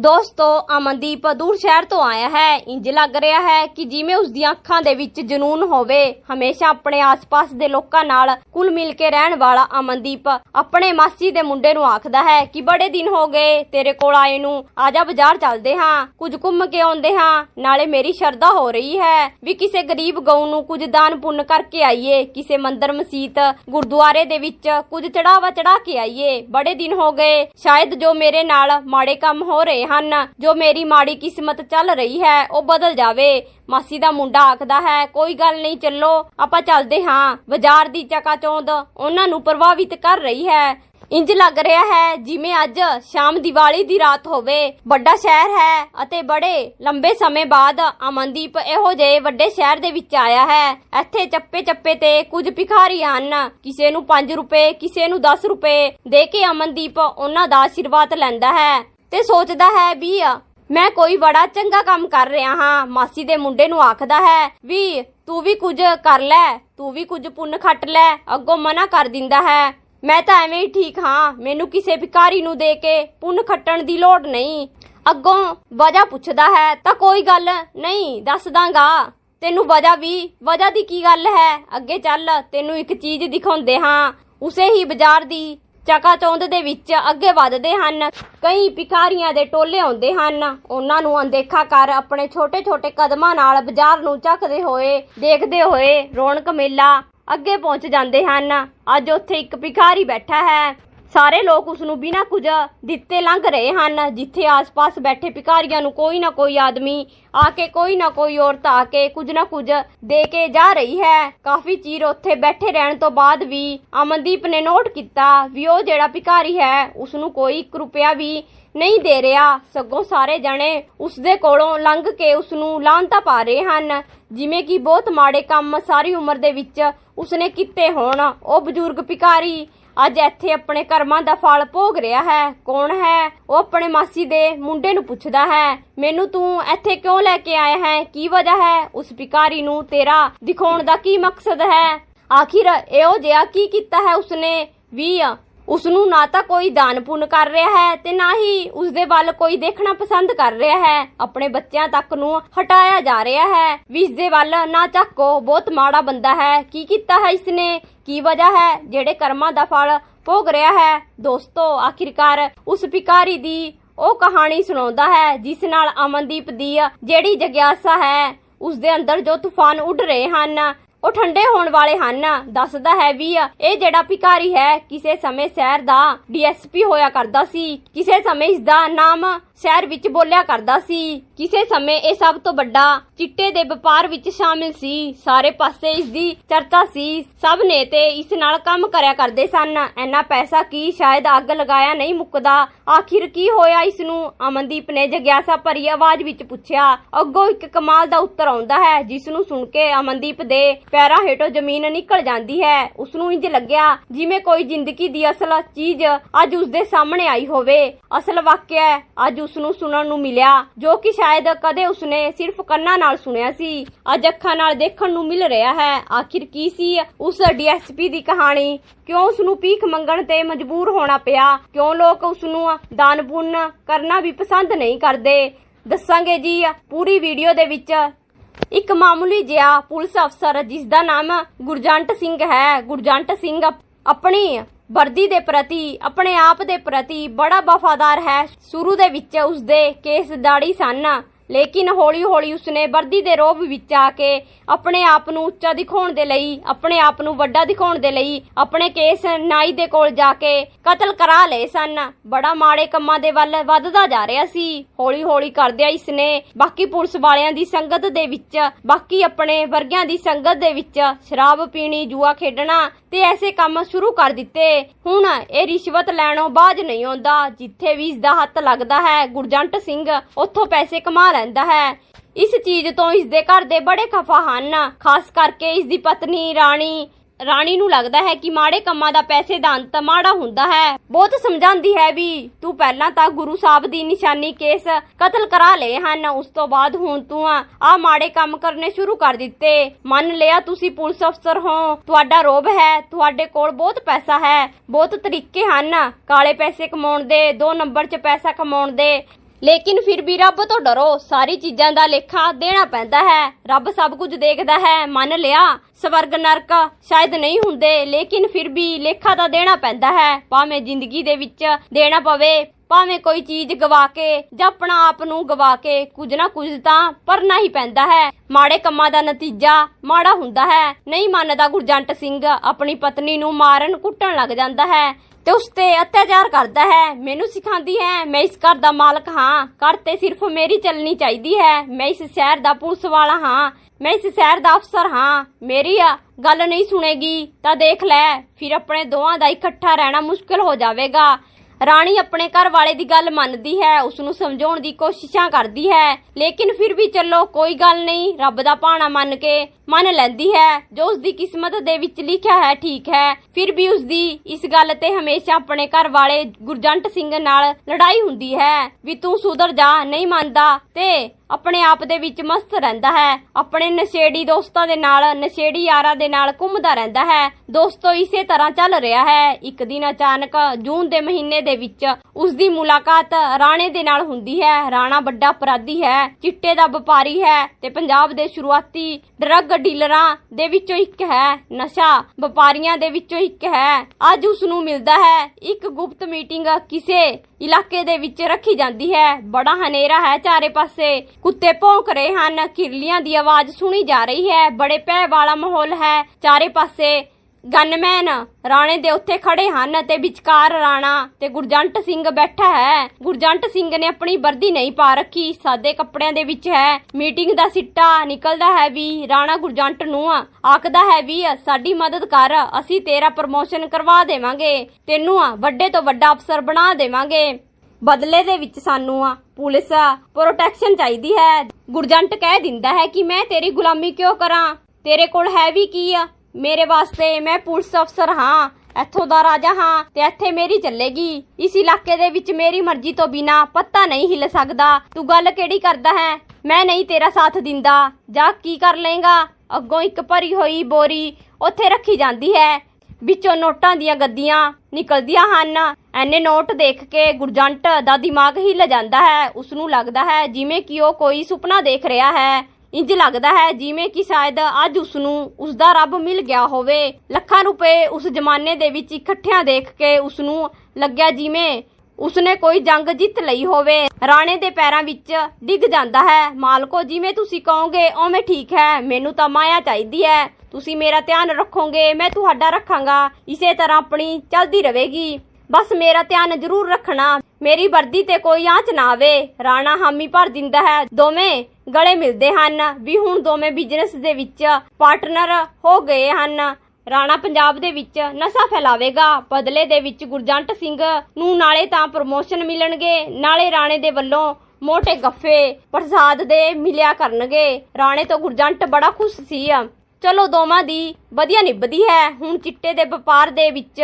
ਦੋਸਤੋ, ਅਮਨਦੀਪ ਦੂਰ ਸ਼ਹਿਰ ਤੋਂ ਆਇਆ ਹੈ। ਇੰਜ ਲੱਗ ਰਿਹਾ ਹੈ ਕਿ ਜਿਵੇਂ ਉਸ ਦੀਆਂ ਅੱਖਾਂ ਦੇ ਵਿੱਚ ਜਨੂਨ ਹੋਵੇ, ਹਮੇਸ਼ਾ ਆਪਣੇ ਆਸ-ਪਾਸ ਦੇ ਲੋਕਾਂ ਨਾਲ ਕੁਲ ਮਿਲ ਕੇ ਰਹਿਣ ਵਾਲਾ ਅਮਨਦੀਪ ਆਪਣੇ ਮਾਸੀ ਦੇ ਮੁੰਡੇ ਨੂੰ ਆਖਦਾ ਹੈ ਕਿ ਬੜੇ ਦਿਨ ਹੋ ਗਏ, ਤੇਰੇ ਕੋਲ ਆਏ ਨੂੰ। ਆਜਾ ਬਾਜ਼ਾਰ ਚੱਲਦੇ ਹਾਂ। ਕੁਝ ਘੁੰਮ ਕੇ ਆਉਂਦੇ ਹਾਂ। ਨਾਲੇ ਮੇਰੀ ਸ਼ਰਧਾ ਹੋ ਰਹੀ ਹੈ ਵੀ ਕਿਸੇ ਗਰੀਬ ਗਊ ਨੂੰ ਕੁਝ ਦਾਨ ਪੁੰਨ ਕਰਕੇ ਆਈਏ। ਕਿਸੇ ਮੰਦਰ ਮਸੀਤ ਗੁਰਦੁਆਰੇ ਦੇ ਵਿੱਚ ਕੁਝ ਚੜਾਵਾ ਚੜਾ ਕੇ ਆਈਏ। ਬੜੇ ਦਿਨ ਹੋ ਗਏ। ਸ਼ਾਇਦ ਜੋ ਮੇਰੇ ਨਾਲ ਮਾੜੇ ਕੰਮ ਹੋ ਰਹੇ ਹਨ। ਜੋ ਮੇਰੀ ਮਾੜੀ ਕਿਸਮਤ ਚੱਲ ਰਹੀ ਹੈ, ਉਹ ਬਦਲ ਜਾਵੇ। ਮਾਸੀ ਦਾ ਮੁੰਡਾ ਆਖਦਾ ਹੈ, ਕੋਈ ਗੱਲ ਨਹੀਂ, ਚੱਲੋ। ਆਪਾਂ ਚੱਲਦੇ ਹਾਂ। ਬਾਜ਼ਾਰ ਦੀ ਚਕਾਚੌਂਦ ਉਹਨਾਂ ਨੂੰ ਪ੍ਰਭਾਵਿਤ ਕਰ ਰਹੀ ਹੈ। ਇੰਜ ਲੱਗ ਰਿਹਾ ਹੈ ਜਿਵੇਂ ਅੱਜ ਸ਼ਾਮ ਦੀਵਾਲੀ ਦੀ ਰਾਤ ਹੋਵੇ। ਵੱਡਾ ਸ਼ਹਿਰ ਹੈ ਅਤੇ ਬੜੇ ਲੰਬੇ ਸਮੇਂ ਬਾਅਦ ਅਮਨਦੀਪ ਇਹੋ ਜਿਹੇ ਵੱਡੇ ਸ਼ਹਿਰ ਦੇ ਵਿੱਚ ਆਇਆ ਹੈ। ਇੱਥੇ ਚੱਪੇ ਚੱਪੇ ਤੇ ਕੁਝ ਭਿਖਾਰੀ ਹਨ। ਕਿਸੇ ਨੂੰ 5 ਰੁਪਏ, ਕਿਸੇ ਨੂੰ 10 ਰੁਪਏ ਦੇ ਕੇ ਅਮਨਦੀਪ ਉਹਨਾਂ ਦਾ ਆਸ਼ੀਰਵਾਦ ਲੈਂਦਾ ਹੈ। ਤੇ ਸੋਚਦਾ ਹੈ ਵੀ ਮੈਂ ਕੋਈ ਬੜਾ ਚੰਗਾ ਕੰਮ ਕਰ ਰਿਹਾ ਹਾਂ। ਮਾਸੀ ਦੇ ਮੁੰਡੇ ਨੂੰ ਆਖਦਾ ਹੈ ਵੀ, ਤੂੰ ਵੀ ਕੁਝ ਕਰ ਲੈ, ਤੂੰ ਵੀ ਕੁਝ ਪੁੰਨ ਖੱਟ ਲੈ, ਅੱਗੋਂ ਮਨਾ ਕਰ ਦਿੰਦਾ ਹੈ। ਮੈਂ ਤਾਂ ਐਵੇਂ ਹੀ ਠੀਕ ਹਾਂ, ਮੈਨੂੰ ਕਿਸੇ ਭਿਕਾਰੀ ਨੂੰ ਦੇ ਕੇ ਪੁੰਨ ਖੱਟਣ ਦੀ ਲੋੜ ਨਹੀਂ। ਅੱਗੋਂ ਵਜ੍ਹਾ ਪੁੱਛਦਾ ਹੈ, ਤਾਂ ਕੋਈ ਗੱਲ ਨਹੀਂ, ਦੱਸ ਦਾਂਗਾ। ਤੈਨੂੰ ਵਜ੍ਹਾ ਵੀ, ਵਜ੍ਹਾ ਦੀ ਕੀ ਗੱਲ ਹੈ? ਅੱਗੇ ਚੱਲ, ਤੈਨੂੰ ਇੱਕ ਚੀਜ਼ ਦਿਖਾਉਂਦੇ ਹਾਂ। ਉਸੇ ਹੀ ਬਾਜ਼ਾਰ ਦੀ ਚਕਾਚੌਂਦ ਦੇ ਵਿੱਚ ਅੱਗੇ ਵੱਧਦੇ ਹਨ। ਕਈ ਭਿਖਾਰੀਆਂ ਦੇ ਟੋਲੇ ਆਉਂਦੇ ਹਨ। ਉਹਨਾਂ ਨੂੰ ਅਣਦੇਖਾ ਕਰ ਆਪਣੇ ਛੋਟੇ-ਛੋਟੇ ਕਦਮਾਂ ਨਾਲ ਬਾਜ਼ਾਰ ਨੂੰ ਚੱਕਦੇ ਹੋਏ, ਦੇਖਦੇ ਹੋਏ ਰੌਣਕ ਮੇਲਾ ਅੱਗੇ ਪਹੁੰਚ ਜਾਂਦੇ ਹਨ। ਅੱਜ ਉੱਥੇ ਇੱਕ ਭਿਖਾਰੀ ਬੈਠਾ ਹੈ। ਸਾਰੇ ਲੋਕ ਉਸ ਨੂੰ ਬਿਨਾਂ ਕੁਝ ਦਿੱਤੇ ਲੰਘ ਰਹੇ ਹਨ, ਜਿੱਥੇ ਆਸ-ਪਾਸ ਬੈਠੇ ਭਿਕਾਰੀਆਂ ਨੂੰ ਕੋਈ ਨਾ ਕੋਈ ਆਦਮੀ ਆ ਕੇ, ਕੋਈ ਨਾ ਕੋਈ ਔਰਤ ਆ ਕੇ ਕੁਝ ਨਾ ਕੁਝ ਦੇ ਕੇ ਜਾ ਰਹੀ ਹੈ। ਕਾਫੀ ਚਿਰ ਉੱਥੇ ਬੈਠੇ ਰਹਿਣ ਤੋਂ ਬਾਅਦ ਵੀ ਅਮਨਦੀਪ ਨੇ ਨੋਟ ਕੀਤਾ ਵੀ ਉਹ ਜਿਹੜਾ ਭਿਕਾਰੀ ਹੈ, ਉਸ ਨੂੰ ਕੋਈ ਰੁਪਿਆ ਵੀ ਨਹੀਂ ਦੇ ਰਿਹਾ। ਸਗੋਂ ਸਾਰੇ ਜਣੇ ਉਸ ਦੇ ਕੋਲੋਂ ਲੰਘ ਕੇ ਉਸ ਨੂੰ ਲਾਂਤਾ ਪਾ ਰਹੇ ਹਨ। ਜਿਵੇਂ ਕਿ ਬਹੁਤ ਮਾੜੇ ਕੰਮ ਸਾਰੀ ਉਮਰ ਦੇ ਵਿੱਚ ਉਸਨੇ ਕੀਤੇ ਹੋਣ। ਉਹ ਬਜ਼ੁਰਗ ਭਿਖਾਰੀ, ਅੱਜ ਇੱਥੇ ਆਪਣੇ ਕਰਮਾਂ ਦਾ ਫਲ ਭੋਗ ਰਿਹਾ ਹੈ। ਕੌਣ ਹੈ? ਉਹ ਆਪਣੇ ਮਾਸੀ ਦੇ ਮੁੰਡੇ ਨੂੰ ਪੁੱਛਦਾ ਹੈ। ਮੈਨੂੰ ਤੂੰ ਇੱਥੇ ਕਿਉਂ ਲੈ ਕੇ ਆਇਆ ਹੈ? ਕੀ ਵਜ੍ਹਾ ਹੈ? ਉਸ ਭਿਕਾਰੀ ਨੂੰ ਤੇਰਾ ਦਿਖਾਉਣ ਦਾ ਕੀ ਮਕਸਦ ਹੈ? ਆਖਿਰ ਇਹੋ ਜਿਹਾ ਕੀ ਕੀਤਾ ਹੈ ਉਸਨੇ? ਵੀ ਉਸ ਨੂੰ ਨਾ ਤਾਂ ਕੋਈ ਦਾਨ ਪੁੰਨ ਕਰ ਰਿਹਾ ਹੈ ਤੇ ਨਾ ਹੀ ਉਸ ਦੇ ਵੱਲ ਕੋਈ ਦੇਖਣਾ ਪਸੰਦ ਕਰ ਰਿਹਾ ਹੈ। ਆਪਣੇ ਬੱਚਿਆਂ ਤੱਕ ਨੂੰ ਹਟਾਇਆ ਜਾ ਰਿਹਾ ਹੈ। ਵੀ ਇਸ ਦੇ ਵੱਲ ਨਾ ਚੱਕੋ ਬਹੁਤ ਮਾੜਾ ਬੰਦਾ ਹੈ। ਕੀ ਕੀਤਾ ਹੈ ਇਸਨੇ? ਕੀ ਵਜ੍ਹਾ ਹੈ? ਜਿਹੜੇ ਕਰਮਾਂ ਦਾ ਫਲ ਭੋਗ ਰਿਹਾ ਹੈ। ਦੋਸਤੋ, ਆਖਿਰਕਾਰ ਉਸ ਭਿਕਾਰੀ ਦੀ ਉਹ ਕਹਾਣੀ ਸੁਣਾਉਂਦਾ ਹੈ, ਜਿਸ ਨਾਲ ਅਮਨਦੀਪ ਦੀ ਜਿਹੜੀ ਜਗਿਆਸਾ ਹੈ ਉਸ ਦੇ ਅੰਦਰ ਜੋ ਤੂਫਾਨ ਉੱਡ ਰਹੇ ਹਨ ਉਹ ਠੰਡੇ ਹੋਣ ਵਾਲੇ ਹਨ। ਦੱਸਦਾ ਹੈ ਵੀ ਇਹ ਜਿਹੜਾ ਭਿਕਾਰੀ ਹੈ, ਕਿਸੇ ਸਮੇਂ ਸ਼ਹਿਰ ਦਾ ਡੀਐਸਪੀ ਹੋਇਆ ਕਰਦਾ ਸੀ। ਕਿਸੇ ਸਮੇਂ ਇਸ ਦਾ ਨਾਮ ਸ਼ਹਿਰ ਵਿੱਚ ਬੋਲਿਆ ਕਰਦਾ ਸੀ। ਕਿਸੇ ਸਮੇਂ ਇਹ ਸਭ ਤੋਂ ਵੱਡਾ ਚਿੱਟੇ ਦੇ ਵਪਾਰ ਵਿੱਚ ਸ਼ਾਮਿਲ ਸੀ। ਸਾਰੇ ਪਾਸੇ ਇਸ ਦੀ ਚਰਚਾ ਸੀ। ਸਭ ਨੇ ਤੇ ਇਸ ਨਾਲ ਕੰਮ ਕਰਿਆ ਕਰਦੇ ਸਨ। ਐਨਾ ਪੈਸਾ ਕੀ ਸ਼ਾਇਦ ਅੱਗ ਲਗਾਇਆ ਨਹੀਂ ਮੁੱਕਦਾ। ਆਖਿਰ ਕੀ ਹੋਇਆ ਇਸ ਨੂੰ? ਅਮਨਦੀਪ ਨੇ ਜਗਿਆਸਾ ਭਰੀ ਆਵਾਜ਼ ਵਿੱਚ ਪੁੱਛਿਆ, ਅੱਗੋਂ ਇੱਕ ਕਮਾਲ ਦਾ ਉੱਤਰ ਆਉਂਦਾ ਹੈ, ਜਿਸ ਨੂੰ ਸੁਣ ਕੇ ਅਮਨਦੀਪ ਦੇ ਪੈਰਾਂ ਹੇਠੋਂ ਜ਼ਮੀਨ ਨਿਕਲ ਜਾਂਦੀ ਹੈ। ਉਸ ਨੂੰ ਇੰਜ ਲੱਗਿਆ ਜਿਵੇਂ ਕੋਈ ਜ਼ਿੰਦਗੀ ਦੀ ਅਸਲ ਚੀਜ਼ ਅੱਜ ਉਸ ਦੇ ਸਾਹਮਣੇ ਆਈ ਹੋਵੇ। ਅਸਲ ਵਾਕਿਆ ਅੱਜ ਉਸ ਨੂੰ ਸੁਣਨ ਨੂੰ ਮਿਲਿਆ, ਜੋ ਕਿ ਸ਼ਾਇਦ ਕਦੇ ਉਸਨੇ ਸਿਰਫ ਕੰਨਾਂ ਨਾਲ ਸੁਣਿਆ ਸੀ। ਅੱਜ ਅੱਖਾਂ ਨਾਲ ਦੇਖਣ ਨੂੰ ਮਿਲ ਰਿਹਾ ਹੈ, ਆਖਿਰ ਕੀ ਸੀ ਉਸ ਡੀਐਸਪੀ ਦੀ ਕਹਾਣੀ? ਕਿਉਂ ਉਸ ਨੂੰ ਭੀਖ ਮੰਗਣ ਤੇ ਮਜਬੂਰ ਹੋਣਾ ਪਿਆ? ਕਿਉਂ ਲੋਕ ਉਸ ਨੂੰ ਦਾਨ ਪੁੰਨ ਕਰਨਾ ਵੀ ਪਸੰਦ ਨਹੀਂ ਕਰਦੇ? ਦੱਸਾਂਗੇ ਜੀ ਪੂਰੀ ਵੀਡੀਓ ਦੇ ਵਿੱਚ। ਇੱਕ ਮਾਮੂਲੀ ਜਿਹਾ ਪੁਲਿਸ ਅਫਸਰ ਜਿਸ ਦਾ ਨਾਮ ਗੁਰਜੰਟ ਸਿੰਘ ਹੈ। ਗੁਰਜੰਟ ਸਿੰਘ ਆਪਣੀ ਵਰਦੀ ਦੇ ਪ੍ਰਤੀ, ਆਪਣੇ ਆਪ ਦੇ ਪ੍ਰਤੀ ਬੜਾ ਵਫਾਦਾਰ ਹੈ। ਸ਼ੁਰੂ ਦੇ ਵਿੱਚ ਉਸਦੇ ਕੇਸ ਦਾੜੀ ਸਨ। ਲੇਕਿਨ ਹੌਲੀ-ਹੌਲੀ ਉਸਨੇ ਵਰਦੀ ਦੇ ਰੋਬ ਵਿੱਚ ਆ ਕੇ ਆਪਣੇ ਆਪ ਨੂੰ ਉੱਚਾ ਦਿਖਾਉਣ ਦੇ ਲਈ, ਆਪਣੇ ਆਪ ਨੂੰ ਵੱਡਾ ਦਿਖਾਉਣ ਦੇ ਲਈ, ਆਪਣੇ ਕੇਸ ਨਾਈ ਦੇ ਕੋਲ ਜਾ ਕੇ ਕਤਲ ਕਰਾ ਲਏ ਸਨ। ਬੜਾ ਮਾੜੇ ਕੰਮਾਂ ਦੇ ਵੱਲ ਵੱਧਦਾ ਜਾ ਰਿਹਾ ਸੀ। ਹੌਲੀ-ਹੌਲੀ ਕਰਦਿਆਂ ਇਸਨੇ ਬਾਕੀ ਪੁਲਿਸ ਵਾਲਿਆਂ ਦੀ ਸੰਗਤ ਦੇ ਵਿੱਚ, ਬਾਕੀ ਆਪਣੇ ਵਰਗਿਆਂ ਦੀ ਸੰਗਤ ਦੇ ਵਿੱਚ ਸ਼ਰਾਬ ਪੀਣੀ, ਜੂਆ ਖੇਡਣਾ ਤੇ ਐਸੇ ਕੰਮ ਸ਼ੁਰੂ ਕਰ ਦਿੱਤੇ। ਹੁਣ ਇਹ ਰਿਸ਼ਵਤ ਲੈਣੋਂ ਬਾਜ ਨਹੀਂ ਆਉਂਦਾ। ਜਿੱਥੇ ਵੀ ਇਸ ਦਾ ਹੱਥ ਲੱਗਦਾ ਹੈ, ਗੁਰਜੰਟ ਸਿੰਘ, ਉੱਥੋਂ ਪੈਸੇ ਕਮਾ ਲੈਂਦਾ ਹੈ। ਇਸ ਚੀਜ਼ ਤੋਂ ਇਸ ਦੇ ਘਰ ਦੇ ਬੜੇ ਖਫਾ ਹਨ। ਖਾਸ ਕਰਕੇ ਇਸ ਦੀ ਪਤਨੀ ਰਾਣੀ। ਰਾਣੀ ਨੂੰ ਲੱਗਦਾ ਹੈ ਕਿ ਮਾੜੇ ਕੰਮਾਂ ਦਾ ਪੈਸੇ ਦਾ ਅੰਤ ਮਾੜਾ ਹੁੰਦਾ ਹੈ। ਬਹੁਤ ਸਮਝਾਉਂਦੀ ਹੈ ਵੀ, ਤੂੰ ਪਹਿਲਾਂ ਤਾਂ ਗੁਰੂ ਸਾਹਿਬ ਦੀ ਨਿਸ਼ਾਨੀ ਕੇਸ ਕਤਲ ਕਰਾ ਲਏ ਹਨ। ਉਸ ਤੋਂ ਬਾਅਦ ਹੁਣ ਤੂੰ ਆ ਮਾੜੇ ਕੰਮ ਕਰਨੇ ਸ਼ੁਰੂ ਕਰ ਦਿੱਤੇ। ਮੰਨ ਲਿਆ ਤੁਸੀਂ ਪੁਲਿਸ ਅਫਸਰ ਹੋ। ਤੁਹਾਡਾ ਰੋਬ ਹੈ। ਤੁਹਾਡੇ ਕੋਲ ਬਹੁਤ ਪੈਸਾ ਹੈ। ਬਹੁਤ ਤਰੀਕੇ ਹਨ। ਕਾਲੇ ਪੈਸੇ ਕਮਾਉਣ ਦੇ, ਦੋ ਨੰਬਰ 'ਚ ਪੈਸਾ ਕਮਾਉਣ ਦੇ। ਲੇਕਿਨ ਫਿਰ ਵੀ ਰੱਬ ਤੋਂ ਡਰੋ। ਸਾਰੀ ਚੀਜ਼ਾਂ ਦਾ ਲੇਖਾ ਦੇਣਾ ਪੈਂਦਾ ਹੈ। ਰੱਬ ਸਭ ਕੁਝ ਦੇਖਦਾ ਹੈ, ਮੰਨ ਲਿਆ। ਸਵਰਗ, ਨਰਕ ਸ਼ਾਇਦ ਨਹੀਂ ਹੁੰਦੇ, ਲੇਕਿਨ ਫਿਰ ਵੀ ਲੇਖਾ ਤਾਂ ਦੇਣਾ ਪੈਂਦਾ ਹੈ। ਭਾਵੇਂ ਜ਼ਿੰਦਗੀ ਦੇ ਵਿੱਚ ਦੇਣਾ ਪਵੇ ਭਾਵੇਂ ਕੋਈ ਚੀਜ਼ ਗਵਾ ਕੇ ਜਾਂ ਆਪਣਾ ਆਪ ਨੂੰ ਗਵਾ ਕੇ ਕੁਝ ਨਾ ਕੁਝ ਤਾਂ ਭਰਨਾ ਹੀ ਪੈਂਦਾ ਹੈ। ਮਾੜੇ ਕੰਮਾਂ ਦਾ ਨਤੀਜਾ ਮਾੜਾ ਹੁੰਦਾ ਹੈ। ਨਹੀਂ ਮੰਨਦਾ ਗੁਰਜੰਟ ਸਿੰਘ, ਆਪਣੀ ਪਤਨੀ ਨੂੰ ਮਾਰਨ ਕੁੱਟਣ ਲੱਗ ਜਾਂਦਾ ਹੈ ਤੇ ਉਸ ਤੇ ਅਤਿਆਚਾਰ ਕਰਦਾ ਹੈ। ਮੈਨੂੰ ਸਿਖਾਉਂਦੀ ਹੈ, ਮੈਂ ਇਸ ਘਰ ਦਾ ਮਾਲਕ ਹਾਂ। ਘਰ ਤੇ ਸਿਰਫ ਮੇਰੀ ਚੱਲਣੀ ਚਾਹੀਦੀ ਹੈ। ਮੈਂ ਇਸ ਸ਼ਹਿਰ ਦਾ ਪੁਲਿਸ ਵਾਲਾ ਹਾਂ। ਮੈਂ ਇਸ ਸ਼ਹਿਰ ਦਾ ਅਫਸਰ ਹਾਂ। ਮੇਰੀ ਗੱਲ ਨਹੀਂ ਸੁਣੇਗੀ ਤਾਂ ਦੇਖ ਲੈ, ਫਿਰ ਆਪਣੇ ਦੋਵਾਂ ਦਾ ਇਕੱਠਾ ਰਹਿਣਾ ਮੁਸ਼ਕਲ ਹੋ ਜਾਵੇਗਾ। ਰਾਣੀ ਆਪਣੇ ਘਰ ਵਾਲੇ ਦੀ ਗੱਲ ਮੰਨਦੀ ਹੈ ਉਸ ਨੂੰ ਸਮਝਾਉਣ ਦੀ ਕੋਸ਼ਿਸ਼ਾਂ ਕਰਦੀ ਹੈ। ਲੇਕਿਨ ਫਿਰ ਵੀ ਚੱਲੋ, ਕੋਈ ਗੱਲ ਨਹੀਂ, ਰੱਬ ਦਾ ਭਾਣਾ ਮੰਨ ਕੇ ਮੰਨ ਲੈਂਦੀ ਹੈ। ਜੋ ਉਸ ਦੀ ਕਿਸਮਤ ਦੇ ਵਿੱਚ ਲਿਖਿਆ ਹੈ, ਠੀਕ ਹੈ। ਫਿਰ ਵੀ ਉਸ ਦੀ ਇਸ ਗੱਲ ਤੇ ਹਮੇਸ਼ਾ ਆਪਣੇ ਘਰ ਵਾਲੇ ਗੁਰਜੰਟ ਸਿੰਘ ਨਾਲ ਲੜਾਈ ਹੁੰਦੀ ਹੈ ਵੀ ਤੂੰ ਸੁਧਰ ਜਾ, ਨਹੀਂ ਮੰਨਦਾ ਤੇ ਆਪਣੇ ਆਪ ਦੇ ਵਿੱਚ ਮਸਤ ਰਹਿੰਦਾ ਹੈ। ਆਪਣੇ ਨਸ਼ੇੜੀ ਦੋਸਤਾਂ ਦੇ ਨਾਲ, ਨਸ਼ੇੜੀ ਯਾਰਾਂ ਦੇ ਨਾਲ ਘੁੰਮਦਾ ਰਹਿੰਦਾ ਹੈ। ਦੋਸਤੋ, ਇਸੇ ਤਰ੍ਹਾਂ ਚੱਲ ਰਿਹਾ ਹੈ। ਇੱਕ ਦਿਨ ਅਚਾਨਕ ਜੂਨ ਦੇ ਮਹੀਨੇ ਦੇ ਵਿੱਚ ਉਸ ਦੀ ਮੁਲਾਕਾਤ ਰਾਣੇ ਦੇ ਨਾਲ ਹੁੰਦੀ ਹੈ। ਰਾਣਾ ਵੱਡਾ ਅਪਰਾਧੀ ਹੈ, ਚਿੱਟੇ ਦਾ ਵਪਾਰੀ ਹੈ ਤੇ ਪੰਜਾਬ ਦੇ ਸ਼ੁਰੂਆਤੀ ਡਰੱਗ ਡੀਲਰਾਂ ਦੇ ਵਿੱਚੋਂ ਇੱਕ ਹੈ। ਨਸ਼ਾ ਵਪਾਰੀਆਂ ਦੇ ਵਿੱਚੋਂ ਇੱਕ ਹੈ। ਅੱਜ ਉਸ ਨੂੰ ਮਿਲਦਾ ਹੈ। ਇੱਕ ਗੁਪਤ ਮੀਟਿੰਗ ਕਿਸੇ ਇਲਾਕੇ ਦੇ ਵਿੱਚ ਰੱਖੀ ਜਾਂਦੀ ਹੈ। ਬੜਾ ਹਨੇਰਾ ਹੈ ਚਾਰੇ ਪਾਸੇ। ਕੁੱਤੇ ਭੌਂਕ ਰਹੇ ਹਨ ਕਿਰਲੀਆਂ ਦੀ ਆਵਾਜ਼ ਸੁਣੀ ਜਾ ਰਹੀ ਹੈ, ਬੜੇ ਭੈ ਵਾਲਾ ਮਾਹੌਲ ਹੈ। ਚਾਰੇ ਪਾਸੇ ਗਨਮੈਨ ਰਾਣੇ ਦੇ ਉੱਥੇ ਖੜੇ ਹਨ ਤੇ ਵਿਚਕਾਰ ਰਾਣਾ ਤੇ ਗੁਰਜੰਟ ਸਿੰਘ ਬੈਠਾ ਹੈ। ਗੁਰਜੰਟ ਸਿੰਘ ਨੇ ਆਪਣੀ ਵਰਦੀ ਨਹੀਂ ਪਾ ਰੱਖੀ, ਸਾਦੇ ਕੱਪੜਿਆਂ ਦੇ ਵਿੱਚ ਹੈ। ਮੀਟਿੰਗ ਦਾ ਸਿੱਟਾ ਨਿਕਲਦਾ ਹੈ ਵੀ ਰਾਣਾ ਗੁਰਜੰਟ ਨੂੰ ਆਖਦਾ ਹੈ ਵੀ ਸਾਡੀ ਮਦਦ ਕਰ, ਅਸੀਂ ਤੇਰਾ ਪ੍ਰਮੋਸ਼ਨ ਕਰਵਾ ਦੇਵਾਂਗੇ। ਤੈਨੂੰ ਵੱਡੇ ਤੋਂ ਵੱਡਾ ਅਫਸਰ ਬਣਾ ਦੇਵਾਂਗੇ। ਬਦਲੇ ਦੇ ਵਿੱਚ ਸਾਨੂੰ ਆ, ਪੁਲਿਸ ਪ੍ਰੋਟੈਕਸ਼ਨ ਚਾਹੀਦੀ ਹੈ। ਗੁਰਜੰਟ ਕਹਿ ਦਿੰਦਾ ਹੈ ਕਿ ਮੈਂ ਤੇਰੀ ਗੁਲਾਮੀ ਕਿਉਂ ਕਰਾਂ? ਤੇਰੇ ਕੋਲ ਹੈ ਵੀ ਕੀ ਆ? ਮੇਰੇ ਵਾਸਤੇ ਮੈਂ ਪੁਲਿਸ ਅਫਸਰ ਹਾਂ। ਇੱਥੋਂ ਦਾ ਰਾਜਾ ਹਾਂ ਤੇ ਇੱਥੇ ਮੇਰੀ ਚੱਲੇਗੀ। ਇਸ ਇਲਾਕੇ ਦੇ ਵਿੱਚ ਮੇਰੀ ਮਰਜ਼ੀ ਤੋਂ ਬਿਨਾ ਪੱਤਾ ਨਹੀਂ ਹਿੱਲ ਸਕਦਾ। ਤੂੰ ਗੱਲ ਕਿਹੜੀ ਕਰਦਾ ਹੈ? ਮੈਂ ਨਹੀਂ ਤੇਰਾ ਸਾਥ ਦਿੰਦਾ। ਜਾ ਕੀ ਕਰ ਲੇਗਾ ਅੱਗੋਂ ਇੱਕ ਭਰੀ ਹੋਈ ਬੋਰੀ ਉੱਥੇ ਰੱਖੀ ਜਾਂਦੀ ਹੈ। ਵਿੱਚੋਂ ਨੋਟਾਂ ਦੀਆਂ ਗੱਦੀਆਂ ਨਿਕਲਦੀਆਂ ਹਨ। ਐਨੇ ਨੋਟ ਦੇਖ ਕੇ ਗੁਰਜੰਟ ਦਾ ਦਿਮਾਗ ਹਿੱਲ ਜਾਂਦਾ ਹੈ। ਉਸ ਨੂੰ ਲੱਗਦਾ ਹੈ ਜਿਵੇਂ ਕਿ ਉਹ ਕੋਈ ਸੁਪਨਾ ਦੇਖ ਰਿਹਾ ਹੈ। ਇੰਜ ਲੱਗਦਾ ਹੈ ਜਿਵੇਂ ਕਿ ਸ਼ਾਇਦ ਅੱਜ ਉਸ ਨੂੰ ਉਸ ਦਾ ਰੱਬ ਮਿਲ ਗਿਆ ਹੋਵੇ। ਲੱਖਾਂ ਰੁਪਏ ਉਸ ਜ਼ਮਾਨੇ ਦੇ ਵਿੱਚ ਇਕੱਠਿਆਂ ਦੇਖ ਕੇ ਉਸ ਨੂੰ ਲੱਗਿਆ ਜਿਵੇਂ ਉਸਨੇ ਕੋਈ ਜੰਗ ਜਿੱਤ ਲਈ ਹੋਵੇ। ਰਾਣੇ ਦੇ ਪੈਰਾਂ ਵਿੱਚ ਡਿੱਗ ਜਾਂਦਾ ਹੈ। ਮਾਲਕੋ, ਜਿਵੇਂ ਤੁਸੀਂ ਕਹੋਗੇ ਓਵੇਂ ਠੀਕ ਹੈ। ਮੈਨੂੰ ਤਾਂ ਮਾਇਆ ਚਾਹੀਦੀ ਹੈ। ਤੁਸੀਂ ਮੇਰਾ ਧਿਆਨ ਰੱਖੋਗੇ, ਮੈਂ ਤੁਹਾਡਾ ਰੱਖਾਂਗਾ। ਇਸੇ ਤਰ੍ਹਾਂ ਆਪਣੀ ਚੱਲਦੀ ਰਹੇਗੀ। ਬਸ ਮੇਰਾ ਧਿਆਨ ਜ਼ਰੂਰ ਰੱਖਣਾ। ਮੇਰੀ ਵਰਦੀ ਤੇ ਕੋਈ ਆਂਚ ਨਾ ਆਵੇ। ਰਾਣਾ ਹਾਮੀ ਭਰ ਦਿੰਦਾ ਹੈ। ਦੋਵੇਂ ਗਲੇ ਮਿਲਦੇ ਹਨ। ਵੀ ਹੁਣ ਦੋਵੇਂ ਬਿਜ਼ਨਸ ਦੇ ਵਿੱਚ ਪਾਰਟਨਰ ਹੋ ਗਏ ਹਨ। ਰਾਣਾ ਪੰਜਾਬ ਦੇ ਵਿੱਚ ਨਸ਼ਾ ਫੈਲਾਵੇਗਾ, ਬਦਲੇ ਦੇ ਵਿੱਚ ਗੁਰਜੰਟ ਸਿੰਘ ਨੂੰ ਨਾਲੇ ਤਾਂ ਪ੍ਰਮੋਸ਼ਨ ਮਿਲਣਗੇ, ਨਾਲੇ ਰਾਣੇ ਦੇ ਵੱਲੋਂ ਮੋਟੇ ਗੱਫੇ ਪ੍ਰਸਾਦ ਦੇ ਮਿਲਿਆ ਕਰਨਗੇ। ਰਾਣੇ ਤੋਂ ਗੁਰਜੰਟ ਬੜਾ ਖੁਸ਼ ਸੀ। ਚਲੋ ਦੋਵਾਂ ਦੀ ਵਧੀਆ ਨਿਭਦੀ ਹੈ। ਹੁਣ ਚਿੱਟੇ ਦੇ ਵਪਾਰ ਦੇ ਵਿੱਚ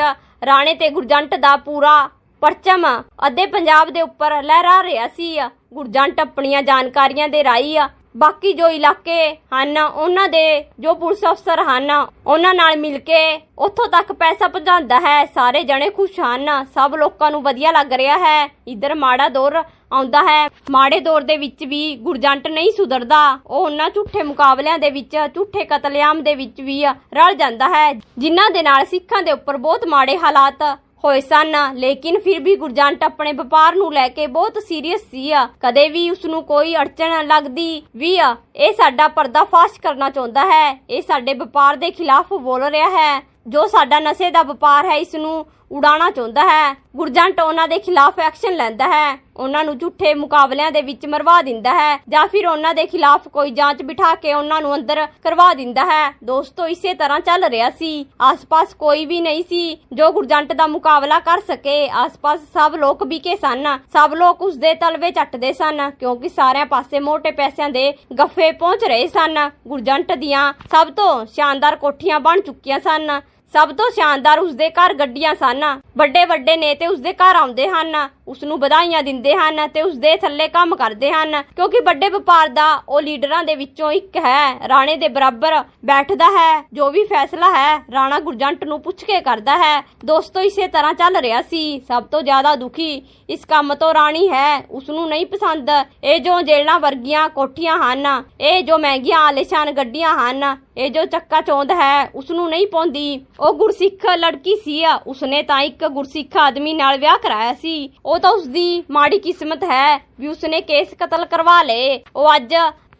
ਰਾਣੇ ਤੇ ਗੁਰਜੰਟ ਦਾ ਪੂਰਾ ਪਰਚਮ ਅੱਧੇ ਪੰਜਾਬ ਦੇ ਉੱਪਰ ਲਹਿਰਾ ਰਿਹਾ ਸੀ। ਗੁਰਜੰਟ ਆਪਣੀਆਂ ਜਾਣਕਾਰੀਆਂ ਦੇ ਰਾਈ ਬਾਕੀ ਜੋ ਇਲਾਕੇ ਹਨ, ਉਹਨਾਂ ਦੇ ਜੋ ਪੁਲਿਸ ਅਫਸਰ ਹਨ, ਉਹਨਾਂ ਨਾਲ ਮਿਲ ਕੇ ਉੱਥੋਂ ਤੱਕ ਪੈਸਾ ਪਹੁੰਚਾਉਂਦਾ ਹੈ। ਸਾਰੇ ਜਣੇ ਖੁਸ਼ ਹਨ। ਸਭ ਲੋਕਾਂ ਨੂੰ ਵਧੀਆ ਲੱਗ ਰਿਹਾ ਹੈ। ਇਧਰ ਮਾੜਾ ਦੌਰ ਆਉਂਦਾ ਹੈ। ਮਾੜੇ ਦੌਰ ਦੇ ਵਿੱਚ ਵੀ ਗੁਰਜੰਟ ਨਹੀਂ ਸੁਧਰਦਾ। ਉਹ ਉਹਨਾਂ ਝੂਠੇ ਮੁਕਾਬਲਿਆਂ ਦੇ ਵਿੱਚ, ਝੂਠੇ ਕਤਲੇਆਮ ਦੇ ਵਿੱਚ ਵੀ ਰਲ ਜਾਂਦਾ ਹੈ। ਜਿਨ੍ਹਾਂ ਦੇ ਨਾਲ ਸਿੱਖਾਂ ਦੇ ਉੱਪਰ ਬਹੁਤ ਮਾੜੇ ਹਾਲਾਤ ਹੋਏ ਸਨ। ਲੇਕਿਨ ਫਿਰ ਵੀ ਗੁਰਜੰਟ ਆਪਣੇ ਵਪਾਰ ਨੂੰ ਲੈ ਕੇ ਬਹੁਤ ਸੀਰੀਅਸ ਸੀ। ਆ ਕਦੇ ਵੀ ਉਸ ਨੂੰ ਕੋਈ ਅੜਚਣ ਲੱਗਦੀ ਵੀ ਆ। ਇਹ ਸਾਡਾ ਪਰਦਾਫਾਸ਼ ਕਰਨਾ ਚਾਹੁੰਦਾ ਹੈ। ਇਹ ਸਾਡੇ ਵਪਾਰ ਦੇ ਖਿਲਾਫ ਬੋਲ ਰਿਹਾ ਹੈ। ਜੋ ਸਾਡਾ ਨਸ਼ੇ ਦਾ ਵਪਾਰ ਹੈ, ਇਸ ਨੂੰ ਉਡਾਣਾ ਚਾਹੁੰਦਾ ਹੈ। ਗੁਰਜੰਟ ਉਹਨਾਂ ਦੇ ਖਿਲਾਫ ਐਕਸ਼ਨ ਲੈਂਦਾ ਹੈ। ਉਹਨਾਂ ਨੂੰ ਝੂਠੇ ਮੁਕਾਬਲਿਆਂ ਦੇ ਵਿੱਚ ਮਰਵਾ ਦਿੰਦਾ ਹੈ ਜਾਂ ਫਿਰ ਉਹਨਾਂ ਦੇ ਖਿਲਾਫ ਕੋਈ ਜਾਂਚ ਬਿਠਾ ਕੇ ਉਹਨਾਂ ਨੂੰ ਅੰਦਰ ਕਰਵਾ ਦਿੰਦਾ ਹੈ। ਦੋਸਤੋ, ਇਸੇ ਤਰ੍ਹਾਂ ਚੱਲ ਰਿਹਾ ਸੀ। ਆਸ-ਪਾਸ ਕੋਈ ਵੀ ਨਹੀਂ ਸੀ ਜੋ ਗੁਰਜੰਟ ਦਾ ਮੁਕਾਬਲਾ ਕਰ ਸਕੇ। ਆਸ-ਪਾਸ ਸਭ ਲੋਕ ਵਿਕੇ ਸਨ। ਸਭ ਲੋਕ ਉਸ ਦੇ ਤਲਵੇ ਚੱਟਦੇ ਸਨ ਕਿਉਂਕਿ ਸਾਰਿਆਂ ਪਾਸੇ ਮੋਟੇ ਪੈਸਿਆਂ ਦੇ ਗੱਫੇ ਪਹੁੰਚ ਰਹੇ ਸਨ। ਗੁਰਜੰਟ ਦੀਆਂ ਸਭ ਤੋਂ ਸ਼ਾਨਦਾਰ ਕੋਠੀਆਂ ਬਣ ਚੁੱਕੀਆਂ ਸਨ। ਸਭ ਤੋਂ ਸ਼ਾਨਦਾਰ ਉਸਦੇ ਘਰ ਗੱਡੀਆਂ ਸਨ। ਵੱਡੇ ਵੱਡੇ ਨੇਤੇ ਉਸਦੇ ਘਰ ਆਉਂਦੇ ਹਨ। ਉਸ ਨੂੰ ਵਧਾਈਆਂ ਦਿੰਦੇ ਹਨ ਤੇ ਉਸਦੇ ਥੱਲੇ ਕੰਮ ਕਰਦੇ ਹਨ। ਕਿਉਂਕਿ ਵੱਡੇ ਵਪਾਰ ਦਾ ਉਹ ਲੀਡਰਾਂ ਦੇ ਵਿੱਚੋਂ ਇੱਕ ਹੈ। ਰਾਣੇ ਦੇ ਬਰਾਬਰ ਬੈਠਦਾ ਹੈ। ਜੋ ਵੀ ਫੈਸਲਾ ਹੈ, ਰਾਣਾ ਗੁਰਜੰਟ ਨੂੰ ਪੁੱਛ ਕੇ ਕਰਦਾ ਹੈ। ਦੋਸਤੋ, ਇਸੇ ਤਰ੍ਹਾਂ ਚੱਲ ਰਿਹਾ ਸੀ। ਸਭ ਤੋਂ ਜ਼ਿਆਦਾ ਦੁਖੀ ਇਸ ਕੰਮ ਤੋਂ ਰਾਣੀ ਹੈ। ਉਸ ਨੂੰ ਨਹੀਂ ਪਸੰਦ। ਇਹ ਜੋ ਜੇਲ੍ਹਾਂ ਵਰਗੀਆਂ ਕੋਠੀਆਂ ਹਨ, ਇਹ ਜੋ ਮਹਿੰਗੀਆਂ ਆਲੀਸ਼ਾਨ ਗੱਡੀਆਂ ਹਨ ਇਹ ਜੋ ਚੱਕਾ ਚੌਂਦ ਹੈ ਉਸ ਨੂੰ ਨਹੀਂ ਪਾਉਂਦੀ। ਉਹ ਗੁਰਸਿੱਖ ਲੜਕੀ ਸੀ ਉਸਨੇ ਤਾਂ ਇੱਕ ਗੁਰਸਿੱਖ ਆਦਮੀ ਨਾਲ ਵਿਆਹ ਕਰਾਇਆ ਸੀ। ਉਹ ਤਾਂ ਉਸਦੀ ਮਾੜੀ ਕਿਸਮਤ ਹੈ ਵੀ ਉਸਨੇ ਕੇਸ ਕਤਲ ਕਰਵਾ ਲਏ। ਉਹ ਅੱਜ